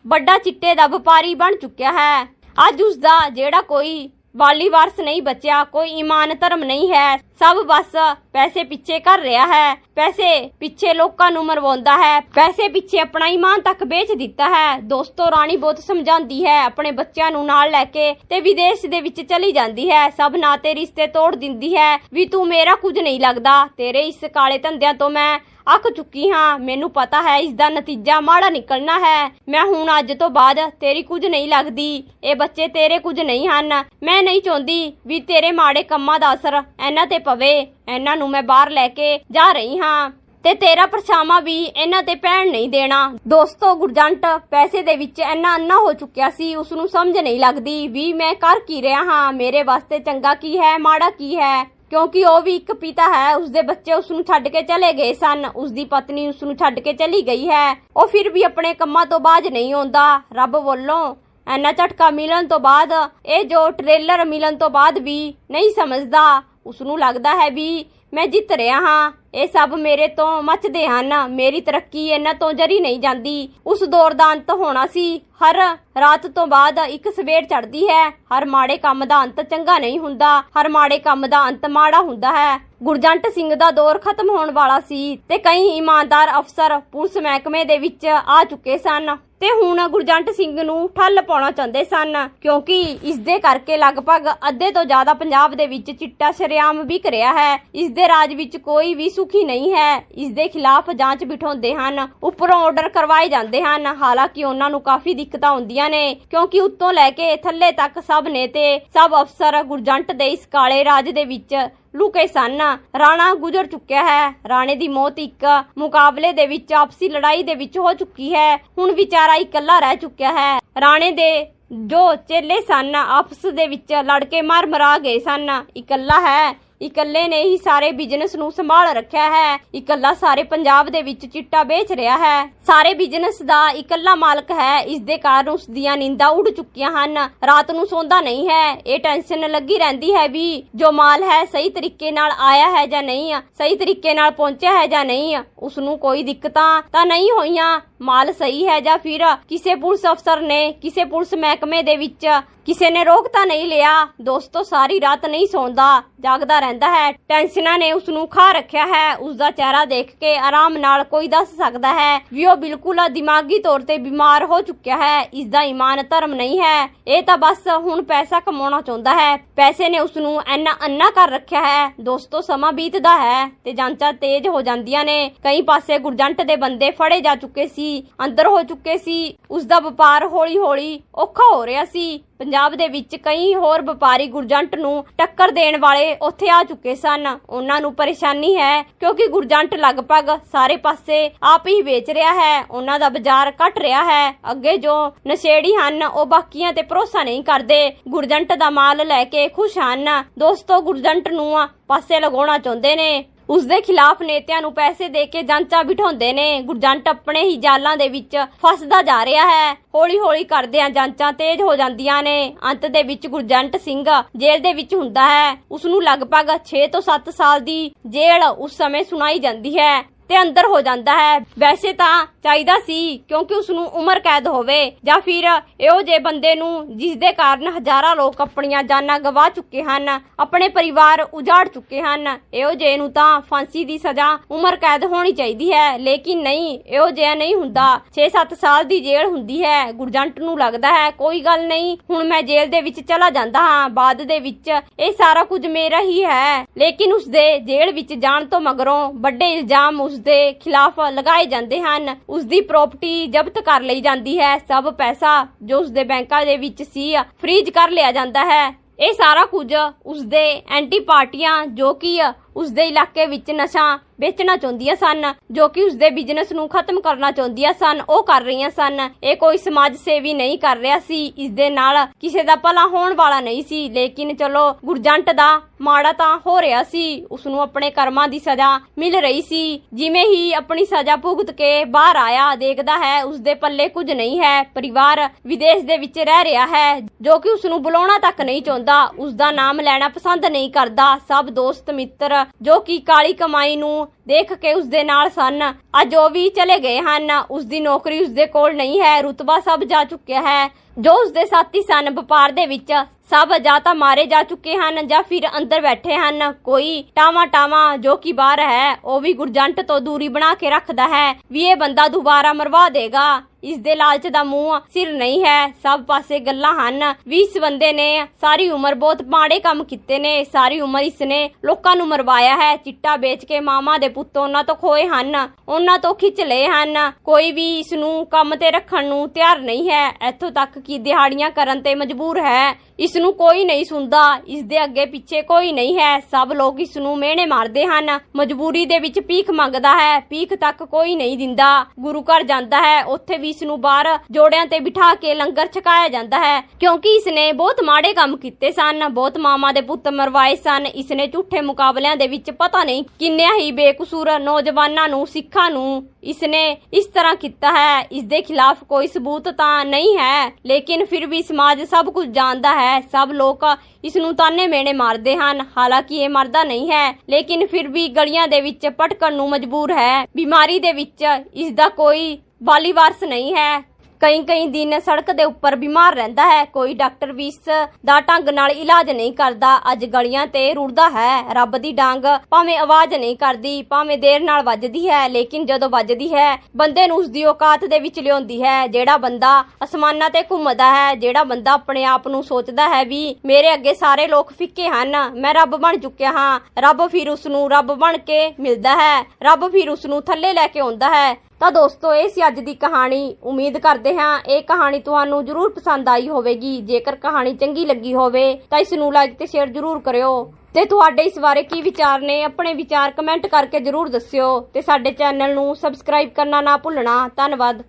ਵੱਡਾ ਚਿੱਟੇ ਦਾ ਵਪਾਰੀ ਬਣ ਚੁੱਕਿਆ ਹੈ। ਅੱਜ ਉਸਦਾ ਜਿਹੜਾ ਕੋਈ ਵਾਲੀ ਵਾਰਸ ਨਹੀਂ ਬਚਿਆ, ਕੋਈ ਈਮਾਨ ਧਰਮ ਨਹੀਂ ਹੈ। ਸਭ ਬਸ ਪੈਸੇ ਪਿੱਛੇ ਕਰ ਰਿਹਾ ਹੈ। ਪੈਸੇ ਪਿੱਛੇ ਲੋਕਾਂ ਨੂੰ ਮਰਵਾਉਂਦਾ ਹੈ। ਪੈਸੇ ਪਿੱਛੇ ਆਪਣਾ ਈਮਾਨ ਤੱਕ ਵੇਚ ਦਿੱਤਾ ਹੈ। ਦੋਸਤੋ, ਰਾਣੀ ਬਹੁਤ ਸਮਝਾਉਂਦੀ ਹੈ। ਆਪਣੇ ਬੱਚਿਆਂ ਨੂੰ ਨਾਲ ਲੈ ਕੇ ਤੇ ਵਿਦੇਸ਼ ਦੇ ਵਿੱਚ ਚਲੀ ਜਾਂਦੀ ਹੈ। ਸਭ ਨਾਤੇ ਰਿਸ਼ਤੇ ਤੋੜ ਦਿੰਦੀ ਹੈ। ਵੀ ਤੂੰ ਮੇਰਾ ਕੁਝ ਨਹੀਂ ਲੱਗਦਾ। ਤੇਰੇ ਇਸ ਕਾਲੇ ਧੰਦਿਆਂ ਤੋਂ ਮੈਂ ਅੱਕ ਚੁੱਕੀ ਹਾਂ। ਮੈਨੂੰ ਪਤਾ ਹੈ ਇਸ ਦਾ ਨਤੀਜਾ ਮਾੜਾ ਨਿਕਲਣਾ ਹੈ। ਮੈਂ ਹੁਣ ਅੱਜ ਤੋਂ ਬਾਅਦ ਤੇਰੀ ਕੁਝ ਨਹੀਂ ਲੱਗਦੀ। ਇਹ ਬੱਚੇ ਤੇਰੇ ਕੁਝ ਨਹੀਂ ਹਨ। ਮੈਂ ਨਹੀਂ ਚਾਹੁੰਦੀ ਵੀ ਤੇਰੇ ਮਾੜੇ ਕੰਮਾਂ ਦਾ ਅਸਰ ਇਹਨਾਂ ਤੇ ਪਵੇ, ਇਹਨਾਂ ਨੂੰ ਮੈਂ ਬਾਹਰ ਲੈ ਕੇ ਜਾ ਰਹੀ ਹਾਂ। ਤੇ ਤੇਰਾ ਪਰਛਾਵਾਂ ਵੀ ਇਹਨਾਂ ਤੇ ਪੈਣ ਨਹੀਂ ਦੇਣਾ। ਦੋਸਤੋ, ਗੁਰਜੰਟ, ਪੈਸੇ ਦੇ ਵਿੱਚ ਇੰਨਾ ਅੰਨਾ ਹੋ ਚੁੱਕਿਆ ਸੀ ਉਸ ਨੂੰ ਸਮਝ ਨਹੀਂ ਲੱਗਦੀ ਵੀ ਮੈਂ ਕਰ ਕੀ ਰਿਹਾ ਹਾਂ। ਮੇਰੇ ਵਾਸਤੇ ਚੰਗਾ ਕੀ ਹੈ, ਮਾੜਾ ਕੀ ਹੈ? ਕਿਉਂਕਿ ਉਹ ਵੀ ਇੱਕ ਪਿਤਾ ਹੈ, ਉਸਦੇ ਬੱਚੇ ਉਸ ਨੂੰ ਛੱਡ ਕੇ ਚਲੇ ਗਏ ਸਨ। ਉਸਦੀ ਪਤਨੀ ਉਸ ਨੂੰ ਛੱਡ ਕੇ ਚਲੀ ਗਈ ਹੈ। ਉਹ ਫਿਰ ਵੀ ਆਪਣੇ ਕੰਮਾਂ ਤੋਂ ਬਾਜ ਨਹੀਂ ਆਉਂਦਾ। ਰੱਬ ਵੱਲੋਂ ਐਨਾ ਝਟਕਾ ਮਿਲਣ ਤੋਂ ਬਾਅਦ, ਇਹ ਜੋ ਟ੍ਰੇਲਰ ਮਿਲਣ ਤੋਂ ਬਾਅਦ ਵੀ ਨਹੀਂ ਸਮਝਦਾ। ਉਸ ਨੂੰ ਲੱਗਦਾ ਹੈ ਵੀ ਮੈਂ ਜਿੱਤ ਰਿਹਾ ਹਾਂ। ਇਹ ਸਭ ਮੇਰੇ ਤੋਂ ਮੱਚਦੇ ਹਨ। ਮੇਰੀ ਤਰੱਕੀ ਇਹਨਾਂ ਤੋਂ ਜਰੀ ਨਹੀਂ ਜਾਂਦੀ। ਉਸ ਦੌਰ ਦਾ ਅੰਤ ਹੋਣਾ ਸੀ। ਹਰ ਰਾਤ ਤੋਂ ਬਾਅਦ ਇੱਕ ਸਵੇਰ ਚੜਦੀ ਹੈ। ਹਰ ਮਾੜੇ ਕੰਮ ਦਾ ਅੰਤ ਚੰਗਾ ਨਹੀਂ ਹੁੰਦਾ। ਹਰ ਮਾੜੇ ਕੰਮ ਦਾ ਅੰਤ ਮਾੜਾ ਹੁੰਦਾ ਹੈ। ਗੁਰਜੰਟ ਸਿੰਘ ਦਾ ਦੌਰ ਖਤਮ ਹੋਣ ਵਾਲਾ ਸੀ ਤੇ ਕਈ ਇਮਾਨਦਾਰ ਅਫਸਰ ਪੁਲਿਸ ਮਹਿਕਮੇ ਦੇ ਵਿੱਚ ਆ ਚੁੱਕੇ ਸਨ ਤੇ ਹੁਣ ਗੁਰਜੰਟ ਸਿੰਘ ਨੂੰ ਠੱਲ ਪਾਉਣਾ ਚਾਹੁੰਦੇ ਸਨ ਕਿਉਂਕਿ ਇਸ ਦੇ ਕਰਕੇ ਲਗਭਗ ਅੱਧੇ ਤੋਂ ਜ਼ਿਆਦਾ ਪੰਜਾਬ ਦੇ ਵਿੱਚ ਚਿੱਟਾ ਸ਼ਰੇਆਮ ਵਿਕ ਰਿਹਾ ਹੈ। ਇਸ ਦੇ ਰਾਜ ਵਿੱਚ ਕੋਈ ਵੀ ਸੁਖੀ ਨਹੀਂ ਹੈ। ਇਸ ਦੇ ਖਿਲਾਫ ਜਾਂਚ ਬਿਠਾਉਂਦੇ ਹਨ। ਉੱਪਰੋਂ ਆਰਡਰ ਕਰਵਾਏ ਜਾਂਦੇ ਹਨ। ਹਾਲਾਂਕਿ ਉਹਨਾਂ ਨੂੰ ਕਾਫੀ ਦਿੱਕਤਾਂ ਹੁੰਦੀਆਂ ਨੇ, ਕਿਉਂਕਿ ਉੱਤੋਂ ਲੈ ਕੇ ਥੱਲੇ ਤੱਕ ਸਭ ਨੇ ਤੇ ਸਭ ਅਫਸਰ ਗੁਰਜੰਟ ਦੇ ਇਸ ਕਾਲੇ ਰਾਜ ਦੇ ਵਿੱਚ ਲੁਕੇ ਸਨ। ਰਾਣਾ ਗੁਜ਼ਰ ਚੁੱਕਿਆ ਹੈ। ਰਾਣੇ ਦੀ ਮੌਤ ਇੱਕ ਮੁਕਾਬਲੇ ਦੇ ਵਿੱਚ, ਆਪਸੀ ਲੜਾਈ ਦੇ ਵਿੱਚ ਹੋ ਚੁੱਕੀ ਹੈ। ਹੁਣ ਵਿਚਾਰਾ ਇਕੱਲਾ ਰਹਿ ਚੁੱਕਿਆ ਹੈ। ਰਾਣੇ ਦੇ ਜੋ ਚੇਲੇ ਸਨ, ਆਪਸ ਦੇ ਵਿੱਚ ਲੜ ਕੇ ਮਰ ਮਰਾ ਗਏ ਸਨ। ਇਕੱਲਾ ਹੈ। ਇਕੱਲੇ ਨੇ ਹੀ ਸਾਰੇ ਬਿਜ਼ਨਸ ਨੂੰ ਸੰਭਾਲ ਰੱਖਿਆ ਹੈ। ਇਕੱਲਾ ਸਾਰੇ ਪੰਜਾਬ ਦੇ ਵਿੱਚ ਚਿੱਟਾ ਵੇਚ ਰਿਹਾ ਹੈ। ਸਾਰੇ ਬਿਜ਼ਨਸ ਦਾ ਇਕੱਲਾ ਮਾਲਕ ਹੈ। ਇਸ ਦੇ ਕਾਰਨ ਉਸ ਦੀਆਂ ਨੀਂਦਾਂ ਉੱਡ ਚੁੱਕੀਆਂ ਹਨ। ਰਾਤ ਨੂੰ ਸੌਂਦਾ ਨਹੀਂ ਹੈ। ਇਹ ਟੈਨਸ਼ਨ ਲੱਗੀ ਰਹਿੰਦੀ ਹੈ ਵੀ ਜੋ ਮਾਲ ਹੈ ਸਹੀ ਤਰੀਕੇ ਨਾਲ ਆਇਆ ਹੈ ਜਾਂ ਨਹੀਂ, ਸਹੀ ਤਰੀਕੇ ਨਾਲ ਪਹੁੰਚਿਆ ਹੈ ਜਾਂ ਨਹੀਂ ਉਸ ਨੂੰ ਕੋਈ ਦਿੱਕਤਾਂ ਤਾਂ ਨਹੀਂ ਹੋਈਆਂ। ਮਾਲ ਸਹੀ ਹੈ ਜਾਂ ਫਿਰ ਕਿਸੇ ਪੁਲਿਸ ਅਫਸਰ ਨੇ ਕਿਸੇ ਪੁਲਿਸ ਮਹਿਕਮੇ ਦੇ ਵਿੱਚ ਕਿਸੇ ਨੇ ਰੋਕ ਤਾਂ ਨਹੀਂ ਲਿਆ। ਦੋਸਤੋ, ਸਾਰੀ ਰਾਤ ਨਹੀਂ ਸੌਂਦਾ। ਜਾਗਦਾ ਰਹਿੰਦਾ ਹੈ। ਟੈਨਸ਼ਨਾਂ ਨੇ ਉਸ ਨੂੰ ਖਾ ਰੱਖਿਆ ਹੈ। ਉਸ ਦਾ ਚਿਹਰਾ ਦੇਖ ਕੇ ਆਰਾਮ ਨਾਲ ਕੋਈ ਦੱਸ ਸਕਦਾ ਹੈ ਵੀ ਉਹ ਬਿਲਕੁਲ ਦਿਮਾਗੀ ਤੌਰ ਤੇ ਬਿਮਾਰ ਹੋ ਚੁੱਕਿਆ ਹੈ। ਇਸ ਦਾ ਈਮਾਨ ਧਰਮ ਨਹੀਂ ਹੈ। ਇਹ ਤਾਂ ਬਸ ਹੁਣ ਪੈਸਾ ਕਮਾਉਣਾ ਚਾਹੁੰਦਾ ਹੈ। ਪੈਸੇ ਨੇ ਉਸ ਨੂੰ ਇੰਨਾ ਅੰਨਾ ਕਰ ਰੱਖਿਆ ਹੈ। ਦੋਸਤੋ, ਸਮਾਂ ਬੀਤਦਾ ਹੈ ਤੇ ਜਾਂਚਾਂ ਤੇਜ਼ ਹੋ ਜਾਂਦੀਆਂ ਨੇ। ਕਈ ਪਾਸੇ ਗੁਰਜੰਟ ਦੇ ਬੰਦੇ ਫੜੇ ਜਾ ਚੁੱਕੇ ਸੀ, ਅੰਦਰ ਹੋ ਚੁੱਕੇ ਸੀ। ਉਸ ਦਾ ਵਪਾਰ ਹੌਲੀ ਹੌਲੀ ਔਖਾ ਹੋ ਰਿਹਾ ਸੀ। ਪੰਜਾਬ ਦੇ ਵਿੱਚ ਕਈ ਹੋਰ ਵਪਾਰੀ ਗੁਰਜੰਟ ਨੂੰ ਟੱਕਰ ਦੇਣ ਵਾਲੇ ਉੱਥੇ ਆ ਚੁੱਕੇ ਸਨ। ਉਹਨਾਂ ਨੂੰ ਪਰੇਸ਼ਾਨੀ ਹੈ ਕਿਉਂਕਿ ਗੁਰਜੰਟ ਲਗਭਗ ਸਾਰੇ ਪਾਸੇ ਆਪ ਹੀ ਵੇਚ ਰਿਹਾ ਹੈ। ਉਹਨਾਂ ਦਾ ਬਾਜ਼ਾਰ ਘਟ ਰਿਹਾ ਹੈ। ਅੱਗੇ ਜੋ ਨਸ਼ੇੜੀ ਹਨ, ਉਹ ਬਾਕੀਆਂ ਤੇ ਭਰੋਸਾ ਨਹੀਂ ਕਰਦੇ। ਗੁਰਜੰਟ ਦਾ ਮਾਲ ਲੈ ਕੇ ਖੁਸ਼ ਹਨ। ਦੋਸਤੋ, ਗੁਰਜੰਟ ਨੂੰ ਪਾਸੇ ਲਗਾਉਣਾ ਚਾਹੁੰਦੇ ਨੇ। ਉਸ ਦੇ ਖਿਲਾਫ ਨੇਤਿਆਂ ਨੂੰ ਪੈਸੇ ਦੇ ਕੇ ਜਾਂਚਾਂ ਬਿਠਾਉਂਦੇ ਨੇ। ਗੁਰਜੰਟ ਆਪਣੇ ਹੀ ਜਾਲਾਂ ਦੇ ਵਿੱਚ ਫਸਦਾ ਜਾ ਰਿਹਾ ਹੈ। ਹੌਲੀ ਹੌਲੀ ਕਰਦਿਆਂ ਜਾਂਚਾਂ ਤੇਜ਼ ਹੋ ਜਾਂਦੀਆਂ ਨੇ। ਅੰਤ ਦੇ ਵਿੱਚ ਗੁਰਜੰਟ ਸਿੰਘ ਜੇਲ੍ਹ ਦੇ ਵਿੱਚ ਹੁੰਦਾ ਹੈ। ਉਸ ਨੂੰ ਲਗਭਗ 6 ਤੋਂ 7 ਸਾਲ ਦੀ ਜੇਲ੍ਹ ਉਸ ਸਮੇਂ ਸੁਣਾਈ ਜਾਂਦੀ ਹੈ। ਤੇ ਅੰਦਰ ਹੋ ਜਾਂਦਾ ਹੈ। ਵੈਸੇ ਤਾਂ ਚਾਹੀਦਾ ਸੀ ਕਿਉਂਕਿ ਉਸ ਨੂੰ ਉਮਰ ਕੈਦ ਹੋਵੇ ਜਾਂ ਫਿਰ ਇਹੋ ਜੇ ਬੰਦੇ ਨੂੰ ਜਿਸ ਦੇ ਕਾਰਨ ਹਜ਼ਾਰਾਂ ਲੋਕ ਆਪਣੀਆਂ ਜਾਨਾਂ ਗਵਾ ਚੁੱਕੇ ਹਨ, ਆਪਣੇ ਪਰਿਵਾਰ ਉਜਾੜ ਚੁੱਕੇ ਹਨ। ਇਹੋ ਜੇ ਨੂੰ ਤਾਂ ਫਾਂਸੀ ਦੀ ਸਜ਼ਾ ਉਮਰ ਕੈਦ ਹੋਣੀ ਚਾਹੀਦੀ ਹੈ, ਲੇਕਿਨ ਨਹੀਂ, ਇਹੋ ਜਿਹਾ ਨਹੀਂ ਹੁੰਦਾ। 6-7 ਸਾਲ ਦੀ ਜੇਲ੍ਹ ਹੁੰਦੀ ਹੈ, ਗੁਰਜੰਟ ਨੂੰ ਲੱਗਦਾ ਹੈ, ਕੋਈ ਗੱਲ ਨਹੀਂ, ਹੁਣ ਮੈਂ ਜੇਲ੍ਹ ਦੇ ਵਿੱਚ ਚਲਾ ਜਾਂਦਾ ਹਾਂ, ਬਾਅਦ ਦੇ ਵਿੱਚ ਇਹ ਸਾਰਾ ਕੁਝ ਮੇਰਾ ਹੀ ਹੈ। ਲੇਕਿਨ ਉਸ ਦੇ ਜੇਲ੍ਹ ਵਿੱਚ ਜਾਣ ਤੋਂ ਮਗਰੋਂ ਵੱਡੇ ਇਲਜ਼ਾਮ ਉਸ ਦੇ ਖਿਲਾਫ ਲਗਾਏ ਜਾਂਦੇ ਹਨ। ਉਸ ਦੀ ਪ੍ਰਾਪਰਟੀ ਜ਼ਬਤ ਕਰ ਲਈ ਜਾਂਦੀ ਹੈ। ਸਭ ਪੈਸਾ ਜੋ ਉਸ ਦੇ ਬੈਂਕਾਂ ਦੇ ਵਿੱਚ ਸੀ ਫ੍ਰੀਜ਼ ਕਰ ਲਿਆ ਜਾਂਦਾ ਹੈ। ਇਹ ਸਾਰਾ ਕੁਝ ਉਸਦੇ ਐਂਟੀ ਪਾਰਟੀਆਂ ਜੋ ਕਿ ਉਸਦੇ ਇਲਾਕੇ ਵਿੱਚ ਨਸ਼ਾ ਵੇਚਣਾ ਚਾਹੁੰਦੀਆਂ ਸਨ, ਜੋ ਕਿ ਉਸਦੇ ਬਿਜ਼ਨਸ ਨੂੰ ਖਤਮ ਕਰਨਾ ਚਾਹੁੰਦੀਆਂ ਸਨ, ਉਹ ਕਰ ਰਹੀਆਂ ਸਨ। ਇਹ ਕੋਈ ਸਮਾਜ ਸੇਵੀ ਨਹੀਂ ਕਰ ਰਿਹਾ ਸੀ ਇਸ ਦੇ ਨਾਲ ਕਿਸੇ ਦਾ ਭਲਾ ਹੋਣ ਵਾਲਾ ਨਹੀਂ ਸੀ, ਲੇਕਿਨ ਚਲੋ ਗੁਰਜੰਟ ਦਾ ਮਾੜਾ ਤਾਂ ਹੋ ਰਿਹਾ ਸੀ ਉਸ ਨੂੰ ਆਪਣੇ ਕਰਮਾਂ ਦੀ ਸਜ਼ਾ ਮਿਲ ਰਹੀ ਸੀ। ਜਿਵੇਂ ਹੀ ਆਪਣੀ ਸਜ਼ਾ ਭੁਗਤ ਕੇ ਬਾਹਰ ਆਇਆ, ਦੇਖਦਾ ਹੈ ਉਸਦੇ ਪੱਲੇ ਕੁਝ ਨਹੀਂ ਹੈ, ਪਰਿਵਾਰ ਵਿਦੇਸ਼ ਦੇ ਵਿੱਚ ਰਹਿ ਰਿਹਾ ਹੈ, ਜੋ ਕਿ ਉਸ ਨੂੰ ਬੁਲਾਉਣਾ ਤੱਕ ਨਹੀਂ ਚਾਹੁੰਦਾ। ਉਸ ਦਾ ਨਾਮ ਲੈਣਾ ਪਸੰਦ ਨਹੀਂ ਕਰਦਾ। ਸਭ ਦੋਸਤ, ਮਿੱਤਰ ਜੋ ਕਿ ਕਾਲੀ ਕਮਾਈ ਨੂੰ ਦੇਖ ਕੇ ਉਸ ਦੇ ਨਾਲ ਸਨ। ਅੱਜ ਉਹ ਵੀ ਚਲੇ ਗਏ ਹਨ। ਉਸ ਦੀ ਨੌਕਰੀ ਉਸ ਦੇ ਕੋਲ ਨਹੀਂ ਹੈ। ਰੁਤਬਾ ਸਭ ਜਾ ਚੁੱਕਿਆ ਹੈ। ਜੋ ਉਸ ਦੇ ਸਾਥੀ ਸਨ, ਵਪਾਰ ਦੇ ਵਿੱਚ ਸਭ ਜਾਂ ਤਾਂ ਮਾਰੇ ਜਾ ਚੁੱਕੇ ਹਨ ਜਾਂ ਫਿਰ ਅੰਦਰ ਬੈਠੇ ਹਨ। ਕੋਈ ਟਾਵਾ ਟਾਵਾ ਜੋ ਕਿ ਬਾਹਰ ਹੈ, ਉਹ ਵੀ ਗੁਰਜੰਟ ਤੋਂ ਦੂਰੀ ਬਣਾ ਕੇ ਰੱਖਦਾ ਹੈ। ਵੀ ਇਹ ਬੰਦਾ ਦੁਬਾਰਾ ਮਰਵਾ ਦੇਗਾ। ਇਸ ਦੇ ਲਾਲਚ ਦਾ ਮੂੰਹ ਸਿਰ ਨਹੀਂ ਹੈ। ਸਭ ਪਾਸੇ ਗੱਲਾਂ ਹਨ। ਵੀ ਇਸ ਬੰਦੇ ਨੇ ਸਾਰੀ ਉਮਰ ਬਹੁਤ ਮਾੜੇ ਕੰਮ ਕੀਤੇ ਨੇ। ਸਾਰੀ ਉਮਰ ਇਸਨੇ ਲੋਕਾਂ ਨੂੰ ਮਰਵਾਇਆ ਹੈ। ਚਿੱਟਾ ਵੇਚ ਕੇ ਮਾਮਾ ਦੇ ਪੁੱਤ ਉਹਨਾਂ ਤੋਂ ਖੋਏ ਹਨ। ਉਹਨਾਂ ਤੋਂ ਖਿੱਚ ਲਏ ਹਨ। ਕੋਈ ਵੀ ਇਸ ਨੂੰ ਕੰਮ ਤੇ ਰੱਖਣ ਨੂੰ ਤਿਆਰ ਨਹੀਂ ਹੈ। ਇੱਥੋਂ ਤੱਕ ਕਿ ਦਿਹਾੜੀਆਂ ਕਰਨ ਤੇ ਮਜਬੂਰ ਹੈ। ਇਸ ਨੂੰ ਕੋਈ ਨਹੀਂ ਸੁਣਦਾ। ਇਸ ਦੇ ਅੱਗੇ ਪਿੱਛੇ ਕੋਈ ਨਹੀਂ ਹੈ। ਸਭ ਲੋਕ ਇਸ ਨੂੰ ਮਿਹਣੇ ਮਾਰਦੇ ਹਨ। ਮਜਬੂਰੀ ਦੇ ਵਿੱਚ ਭੀਖ ਮੰਗਦਾ ਹੈ। ਭੀਖ ਤੱਕ ਕੋਈ ਨਹੀਂ ਦਿੰਦਾ। ਗੁਰੂ ਘਰ ਜਾਂਦਾ ਹੈ। ਉੱਥੇ ਵੀ ਇਸ ਨੂੰ ਬਾਹਰ ਜੋੜਿਆਂ ਤੇ ਬਿਠਾ ਕੇ ਲੰਗਰ ਛਕਾਇਆ ਜਾਂਦਾ ਹੈ। ਕਿਉਂਕਿ ਇਸ ਨੇ ਬਹੁਤ ਮਾੜੇ ਕੰਮ ਕੀਤੇ ਸਨ। ਬਹੁਤ ਮਾਮਾ ਦੇ ਪੁੱਤ ਮਰਵਾਏ ਸਨ। ਇਸ ਨੇ ਝੂਠੇ ਮੁਕਾਬਲਿਆਂ ਦੇ ਵਿੱਚ ਪਤਾ ਨਹੀਂ ਕਿੰਨਿਆਂ ਹੀ ਬੇਕਸੂਰ ਨੌਜਵਾਨਾਂ ਨੂੰ, ਸਿੱਖਾਂ ਨੂੰ ਇਸ ਨੇ ਇਸ ਤਰ੍ਹਾਂ ਕੀਤਾ ਹੈ ਇਸ ਦੇ ਖਿਲਾਫ ਕੋਈ ਸਬੂਤ ਤਾਂ ਨਹੀਂ ਹੈ ਲੇਕਿਨ ਫਿਰ ਵੀ ਸਮਾਜ ਸਭ ਕੁਝ ਜਾਣਦਾ ਹੈ ਸਭ ਲੋਕ ਇਸ ਨੂੰ ਤਾਨੇ ਮੇਣੇ ਮਾਰਦੇ ਹਨ ਹਾਲਾਂਕਿ ਇਹ ਮਰਦਾ ਨਹੀਂ ਹੈ ਲੇਕਿਨ ਫਿਰ ਵੀ ਗਲੀਆਂ ਦੇ ਵਿੱਚ ਭਟਕਣ ਨੂੰ ਮਜਬੂਰ ਹੈ ਬਿਮਾਰੀ ਦੇ ਵਿੱਚ ਇਸ ਦਾ ਕੋਈ ਵਾਲੀ ਵਾਰਸ ਨਹੀਂ ਹੈ ਕਈ ਕਈ ਦਿਨ ਸੜਕ ਦੇ ਉੱਪਰ ਬਿਮਾਰ ਰਹਿੰਦਾ ਹੈ। ਕੋਈ ਡਾਕਟਰ ਵੀ ਇਸ ਦਾ ਢੰਗ ਨਾਲ ਇਲਾਜ ਨਹੀਂ ਕਰਦਾ। ਅੱਜ ਗਲੀਆਂ ਤੇ ਰੁੜਦਾ ਹੈ। ਰੱਬ ਦੀ ਡਾਂਗ ਭਾਵੇਂ ਆਵਾਜ਼ ਨਹੀਂ ਕਰਦੀ, ਭਾਵੇਂ ਦੇਰ ਨਾਲ ਵੱਜਦੀ ਹੈ, ਲੇਕਿਨ ਜਦੋਂ ਵੱਜਦੀ ਹੈ, ਬੰਦੇ ਨੂੰ ਉਸ ਦੀ ਔਕਾਤ ਦੇ ਵਿੱਚ ਲਿਆਉਂਦੀ ਹੈ। ਜਿਹੜਾ ਬੰਦਾ ਅਸਮਾਨਾਂ ਤੇ ਘੁੰਮਦਾ ਹੈ, ਜਿਹੜਾ ਬੰਦਾ ਆਪਣੇ ਆਪ ਨੂੰ ਸੋਚਦਾ ਹੈ ਵੀ ਮੇਰੇ ਅੱਗੇ ਸਾਰੇ ਲੋਕ ਫਿੱਕੇ ਹਨ, ਮੈਂ ਰੱਬ ਬਣ ਚੁੱਕਿਆ ਹਾਂ। ਰੱਬ ਫਿਰ ਉਸ ਨੂੰ ਰੱਬ ਬਣ ਕੇ ਮਿਲਦਾ ਹੈ। ਰੱਬ ਫਿਰ ਉਸ ਨੂੰ ਥੱਲੇ ਲੈ ਕੇ ਆਉਂਦਾ ਹੈ। ਤਾਂ ਦੋਸਤੋ, ਇਹ ਸੀ ਅੱਜ ਦੀ ਕਹਾਣੀ। ਉਮੀਦ ਕਰਦੇ ਹਾਂ ਇਹ ਕਹਾਣੀ ਤੁਹਾਨੂੰ ਜਰੂਰ ਪਸੰਦ ਆਈ ਹੋਵੇਗੀ। ਜੇਕਰ ਕਹਾਣੀ ਚੰਗੀ ਲੱਗੀ ਹੋਵੇ, ਤਾਂ ਇਸ ਨੂੰ ਲਾਈਕ ਤੇ ਸ਼ੇਅਰ ਜਰੂਰ ਕਰਿਓ। ਤੇ ਤੁਹਾਡੇ ਇਸ ਬਾਰੇ ਕੀ ਵਿਚਾਰ ਨੇ, ਆਪਣੇ ਵਿਚਾਰ ਕਮੈਂਟ ਕਰਕੇ ਜਰੂਰ ਦੱਸਿਓ। ਤੇ ਸਾਡੇ ਚੈਨਲ ਨੂੰ ਸਬਸਕ੍ਰਾਈਬ ਕਰਨਾ ਨਾ ਭੁੱਲਣਾ। ਧੰਨਵਾਦ।